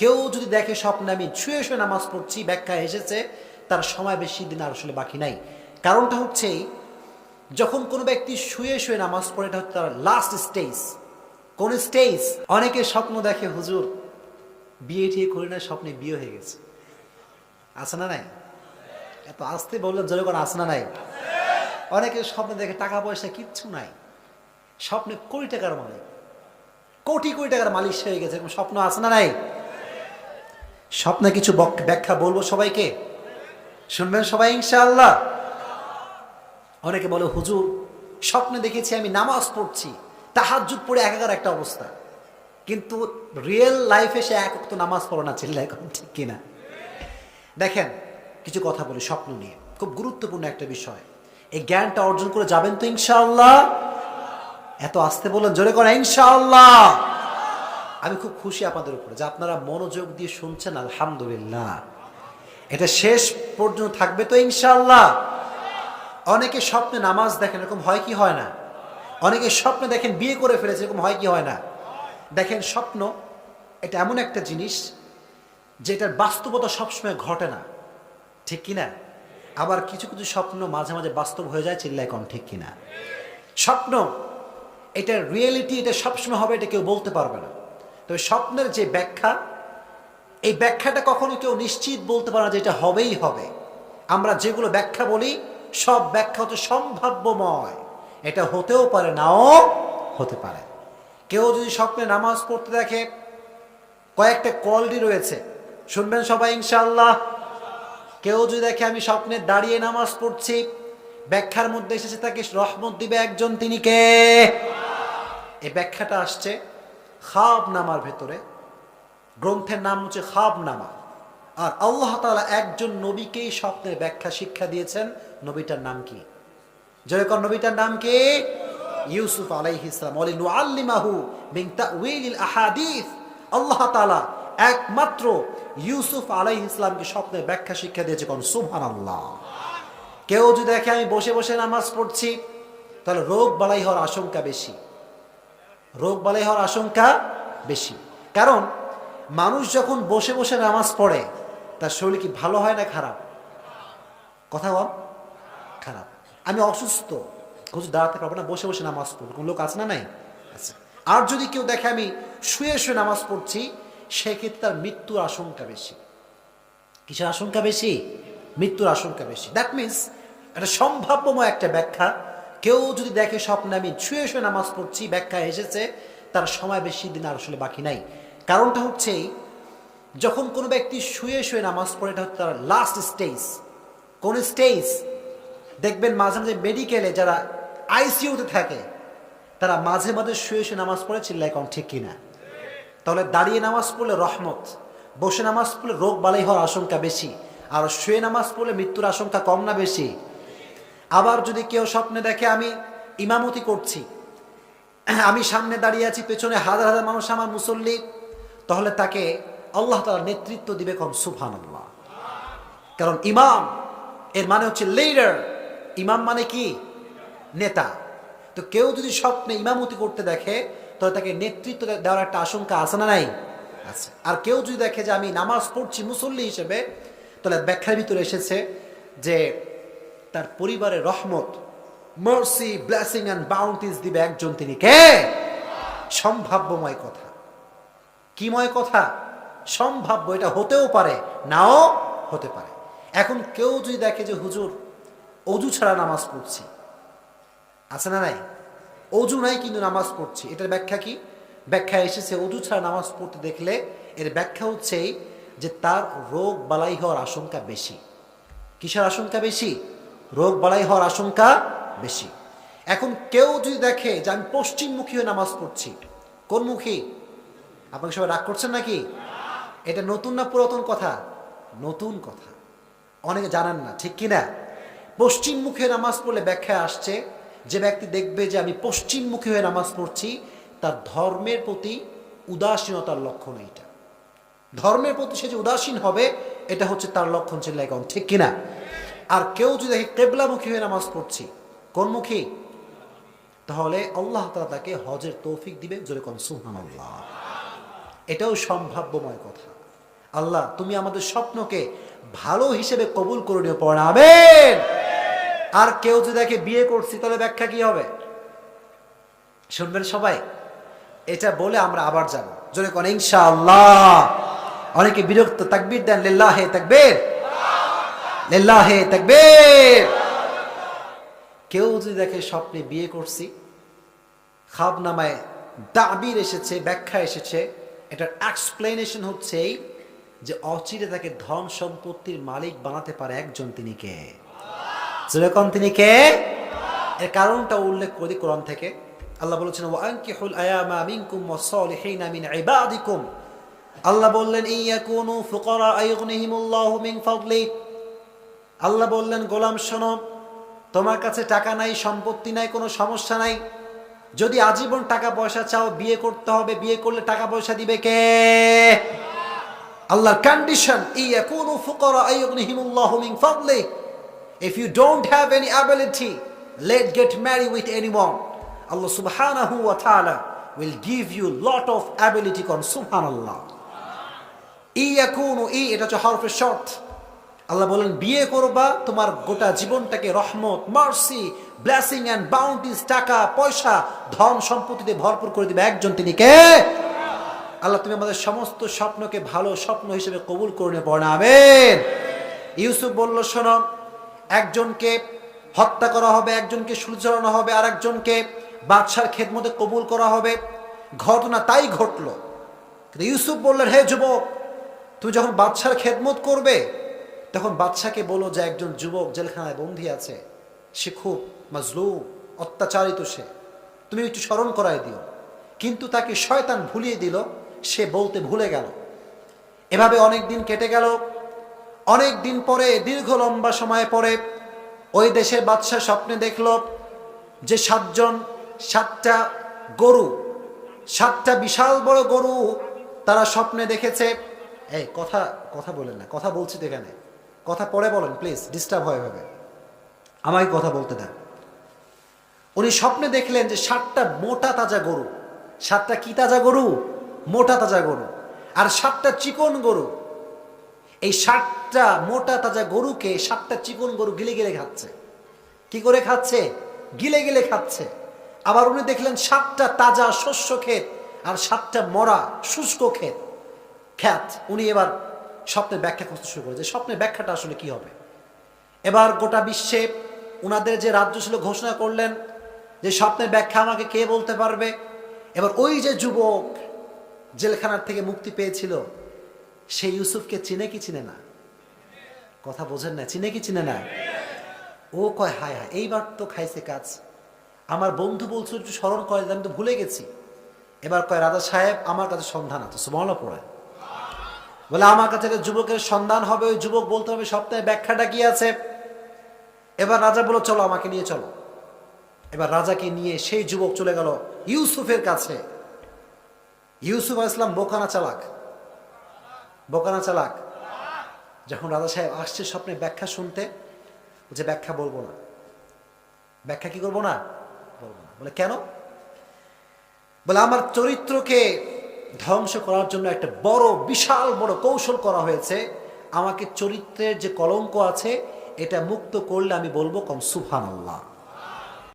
কেউ যদি দেখে স্বপ্নে আমি শুয়ে শুয়ে নামাজ পড়ছি ব্যাখ্যা এসেছে, তার সময় বেশি দিন আর আসলে বাকি নাই। কারণটা হচ্ছে যখন কোনো ব্যক্তি শুয়ে শুয়ে নামাজ পড়ে, এটা হচ্ছে তার লাস্ট স্টেজ কোন স্টেজ অনেকে স্বপ্ন দেখে, হুজুর, বিয়ে টিয়ে করে না স্বপ্নে বিয়ে হয়ে গেছে। আছে না নাই? এত আসতে বললেন, জোরে করে আছে না নাই? অনেকে স্বপ্নে দেখে, টাকা পয়সা কিচ্ছু নাই। স্বপ্নে কোটি টাকার মালিক। কোটি কোটি টাকার মালিক হয়ে গেছে, এরকম স্বপ্ন আছে না নাই? স্বপ্নে কিছু ব্যাখ্যা বলব সবাইকে? শুনবেন সবাই, ইনশাআল্লাহ। অনেকে বলে, হুজুর, স্বপ্নে দেখেছি আমি নামাজ পড়ছি, তাহাজ্জুদ পড়ে একাকার একটা অবস্থা। কিন্তু রিয়েল লাইফে সে এক তো নামাজ পড়ে না চিল্লা এখন ঠিক কিনা? দেখেন, কিছু কথা বলি স্বপ্ন নিয়ে। খুব গুরুত্বপূর্ণ একটা বিষয়। এই জ্ঞানটা অর্জন করে যাবেন তো, ইনশাআল্লাহ? এত আসতে বললেন, জোরে করে ইনশাআল্লাহ। আমি খুব খুশি আপনাদের উপরে যে আপনারা মনোযোগ দিয়ে শুনছেন, আলহামদুলিল্লাহ। এটা শেষ পর্যন্ত থাকবে তো ইনশাল্লাহ অনেকে স্বপ্নে নামাজ দেখেন, এরকম হয় কি হয় না? অনেকে স্বপ্নে দেখেন বিয়ে করে ফেলেছে, এরকম হয় কি হয় না? দেখেন স্বপ্ন, এটা এমন একটা জিনিস যেটার বাস্তবতা সবসময় ঘটে না। ঠিক কিনা আবার কিছু কিছু স্বপ্ন মাঝে মাঝে বাস্তব হয়ে যায়, চিল্লায় কম ঠিক কিনা স্বপ্ন, এটা রিয়েলিটি এটা সবসময় হবে, এটা কেউ বলতে পারবে না। তবে স্বপ্নের যে ব্যাখ্যা, এই ব্যাখ্যাটা কখনো কেউ নিশ্চিত বলতে পারে না যে এটা হবেই হবে। আমরা যেগুলো ব্যাখ্যা বলি, সব ব্যাখ্যা হচ্ছে সম্ভাব্যময়। এটা হতেও পারে, নাও হতে পারে। কেউ যদি স্বপ্নে নামাজ পড়তে দেখে, কয়েকটা কলডি রয়েছে। শুনবেন সবাই ইনশাল্লাহ কেউ যদি দেখে, আমি স্বপ্নে দাঁড়িয়ে নামাজ পড়ছি, ব্যাখ্যার মধ্যে এসেছে তাকে রহমত দিবে একজন, তিনি কে? এই ব্যাখ্যাটা আসছে খাব নামার ভেতরে, গ্রন্থের নাম হচ্ছে খাব নামা আর আল্লাহ তালা একজন নবীকেই স্বপ্নের ব্যাখ্যা শিক্ষা দিয়েছেন, নবীটার নাম কি? যেরকম নবীটার নাম কি? ইউসুফ আলাইহিস সালাম। ওয়ালি নুআল্লিমাহু আহাদিস। আল্লাহ তাআলা একমাত্র ইউসুফ আলাইহিস ইসলামকে স্বপ্নের ব্যাখ্যা শিক্ষা দিয়েছে কোন সুহান আল্লাহ কেউ যদি দেখে আমি বসে বসে নামাজ পড়ছি, তাহলে রোগ বালাই হওয়ার আশঙ্কা বেশি। রোগ বালাই হওয়ার আশঙ্কা বেশি। কারণ মানুষ যখন বসে বসে নামাজ পড়ে, তার শরীর কি ভালো হয় না খারাপ? কথা বল। খারাপ। আমি অসুস্থ। কিছু দাঁড়াতে পারব না, বসে বসে নামাজ পড়ব। কোনো লোক আছে না নাই? আচ্ছা আর যদি কেউ দেখে আমি শুয়ে শুয়ে নামাজ পড়ছি, সেক্ষেত্রে তার মৃত্যুর আশঙ্কা বেশি। কিসের আশঙ্কা বেশি? মৃত্যুর আশঙ্কা বেশি। দ্যাট মিন্স একটা সম্ভাব্যময় একটা ব্যাখ্যা। কেউ যদি দেখে স্বপ্নে আমি শুয়ে শুয়ে নামাজ পড়ছি ব্যাখ্যা এসেছে, তার সময় বেশি দিন আর আসলে বাকি নাই। কারণটা হচ্ছে যখন কোনো ব্যক্তি শুয়ে শুয়ে নামাজ পড়ে, এটা হচ্ছে তার লাস্ট স্টেজ কোন স্টেজ দেখবেন মাঝে মাঝে মেডিকেলে যারা আইসিইউতে থাকে, তারা মাঝে মাঝে শুয়ে শুয়ে নামাজ পড়ে, চিল্লায় কম ঠিক কিনা? তাহলে দাঁড়িয়ে নামাজ পড়লে রহমত, বসে নামাজ পড়লে রোগ বালাই হওয়ার আশঙ্কা বেশি, আর শুয়ে নামাজ পড়লে মৃত্যুর আশঙ্কা কম না বেশি। আবার যদি কেউ স্বপ্নে দেখে আমি ইমামতি করছি, আমি সামনে দাঁড়িয়ে আছি, পেছনে হাজার হাজার মানুষ আমার মুসল্লি, তাহলে তাকে আল্লাহ তাআলা নেতৃত্ব দিবে কম সুফান কারণ ইমাম, এর মানে হচ্ছে লিডার ইমাম মানে কি? নেতা। তো কেউ যদি স্বপ্নে ইমামতি করতে দেখে, তাহলে তাকে নেতৃত্ব দেওয়ার একটা আশঙ্কা আছে না নাই? আছে। আর কেউ যদি দেখে যে আমি নামাজ পড়ছি মুসল্লি হিসেবে, তাহলে ব্যাখ্যার ভিতরে এসেছে যে তার পরিবারের রহমত মার্সি ব্লেসিং অ্যান্ড বাউন্টিস দিবে একজন তিনি। কে? সম্ভাব্যময় কথা। কিময় কথা? সম্ভাব্য, এটা হতেও পারে, নাও হতে পারে। এখন কেউ যদি দেখে যে, হুজুর, অজু ছাড়া নামাজ পড়ছি। আছে না নাই? অজু নাই কিন্তু নামাজ পড়ছি। এটার ব্যাখ্যা কি? ব্যাখ্যা এসেছে, অজু ছাড়া নামাজ পড়তে দেখলে এর ব্যাখ্যা হচ্ছে যে, তার রোগ বালাই হওয়ার আশঙ্কা বেশি। কিসের আশঙ্কা বেশি? রোগ বাড়াই হওয়ার আশঙ্কা বেশি। এখন কেউ যদি দেখে যে আমি পশ্চিমমুখী হয়ে নামাজ পড়ছি কোন মুখী আপনাকে সবাই রাগ করছেন নাকি? এটা নতুন না পুরাতন কথা? নতুন কথা। অনেকে জানান না, ঠিক কি না পশ্চিম মুখে নামাজ পড়লে ব্যাখ্যা আসছে, যে ব্যক্তি দেখবে যে আমি পশ্চিমমুখী হয়ে নামাজ পড়ছি, তার ধর্মের প্রতি উদাসীনতার লক্ষণ এইটা। ধর্মের প্রতি সে যে উদাসীন হবে, এটা হচ্ছে তার লক্ষণ ছিল এখন ঠিক কিনা? আর কেউ যদি কেবলামুখী হয়ে নামাজ পড়ছি কোন মুখী তাহলে আল্লাহ তালা তাকে হজের তৌফিক দিবে, জোরে কোন সুহান এটাও সম্ভাব্যময় কথা। আল্লাহ, তুমি আমাদের স্বপ্নকে ভালো হিসেবে কবুল করে নিয়ে পড়া, আমেন। আর কেউ যদি দেখে বিয়ে করছি, তাহলে ব্যাখ্যা কি হবে? শুনবেন সবাই, এটা বলে আমরা আবার যাব। জোরে কোন, ইনশাআল্লাহ। অনেকে বিরক্ত, তাকবীর দেন, লিল্লাহে তাকবীর। লিল্লাহে তাকবীর। কেউ যদি দেখে স্বপ্নে বিয়ে করছি, খাব নামায় দাবির এসেছে, ব্যাখ্যা এসেছে, এটার এক্সপ্লেনেশন হচ্ছে এই যে অচিরে তাকে ধন সম্পত্তির মালিক বানাতে পারে একজন তিনি কে? যেরকম তিনি কে? এর কারণটা উল্লেখ করি কোরআন থেকে। আল্লাহ বলেছেন ওয়ানকিহুল আয়ামা মিনকুম ওয়াসসালিহিনা মিন ইবাদিকুম। আল্লাহ বললেন ইয়াকুনু ফুকারা আয়ুগনিহিমুল্লাহু মিন ফাদলি। আল্লাহ বললেন গোলাম শোনো তোমার কাছে টাকা নাই সম্পত্তি নাই কোনো সমস্যা নাই। যদি আজীবন টাকা পয়সা চাও বিয়ে করতে হবে। বিয়ে করলে টাকা পয়সা দিবে কে? আল্লাহর condition If you don't have any ability, let get married with anyone. Allah subhanahu wa ta'ala will give you lot of ability kon subhanallah. ইয়াকুনু ই এটা হচ্ছে হরফের শর্ট আল্লাহ বলেন, বিয়ে করবা, তোমার গোটা জীবনটাকে রহমত, মার্সি, ব্লেসিং অ্যান্ড বাউন্টিস, টাকা, পয়সা, ধন সম্পত্তিতে ভরপুর করে দিবে। একজন তিনি কে? আল্লাহ তুমি আমাদের সমস্ত স্বপ্নকে ভালো স্বপ্ন হিসেবে কবুল করে নেবে আমেন। ইউসুফ বলল, শোনো, একজনকে হত্যা করা হবে, একজনকে সূর্য চড়ানো হবে আর একজনকে বাদশার খেদমতে কবুল করা হবে। ঘটনা তাই ঘটলো। কিন্তু ইউসুফ বললেন, হে যুবক, তুমি যখন বাদশার খেদমত করবে তখন বাদশাকে বলো যে একজন যুবক জেলখানায় বন্দী আছে। সে খুব মাজলু অত্যাচারিত সে। তুমি একটু স্মরণ করাই দিও। কিন্তু তাকে শয়তান ভুলিয়ে দিল, সে বলতে ভুলে গেল। এভাবে অনেক দিন কেটে গেল। অনেক দিন পরে, দীর্ঘ লম্বা সময় পরে, ওই দেশের বাদশাহ স্বপ্নে দেখল যে সাতজন, সাতটা গরু, সাতটা বিশাল বড় গরু তারা স্বপ্নে দেখেছে। এই, কথা কথা বলেন না, কথা বলছি তো এখানে। কথা পরে বলেন প্লিজ ডিস্টার্ব হয় ভাবে আমাকে কথা বলতে দেন। উনি স্বপ্নে দেখলেন যে সাতটা মোটা তাজা গরু। সাতটা কি তাজা গরু? মোটা তাজা গরু। আর সাতটা চিকন গরু। এই সাতটা মোটা তাজা গরুকে সাতটা চিকন গরু গিলে গিলে খাচ্ছে। কি করে খাচ্ছে? গিলে গিলে খাচ্ছে। আবার উনি দেখলেন সাতটা তাজা শস্য ক্ষেত আর সাতটা মরা শুষ্ক ক্ষেত। খ্যাত, উনি এবার স্বপ্নের ব্যাখ্যা করতে শুরু করে যে স্বপ্নের ব্যাখ্যাটা আসলে কি হবে? এবার গোটা বিশ্বে ওনাদের যে রাজ্য ছিল ঘোষণা করলেন যে স্বপ্নের ব্যাখ্যা আমাকে কে বলতে পারবে? এবার ওই যে যুবক জেলখানার থেকে মুক্তি পেয়েছিল, সে ইউসুফকে চিনে কি চিনে না? কথা বোঝেন না, চিনে কি চিনে না? ও কয়, হায় হায়, এইবার তো খাইছে কাজ। আমার বন্ধু বলছো একটু স্মরণ করে আমি তো ভুলে গেছি। এবার কয়, রাজা সাহেব, আমার কাছে সন্ধান আছে। সুমলা পড়ে বলে, আমার কাছে যুবকের সন্ধান হবে, ওই যুবক বলতে হবে, সপ্তাহে ব্যাখ্যাটা কি আছে? এবার রাজা বলো চলো, আমাকে নিয়ে চলো। এবার রাজাকে নিয়ে সেই যুবক চলে গেল ইউসুফের কাছে। ইউসুফ ইসলাম বোকানা চালাক। বোকানা চালাক। যখন রাজা সাহেব আসছে স্বপ্নে ব্যাখ্যা শুনতে যে ব্যাখ্যা বলব না। ব্যাখ্যা কি করব না? বলব না। বলে, কেন? বলে, আমার চরিত্রকে ধ্বংস করার জন্য একটা বড়, বিশাল, বড় কৌশল করা হয়েছে। আমাকে চরিত্রের যে কলঙ্ক আছে, এটা মুক্ত করলে আমি বলব কম সুফান আল্লাহ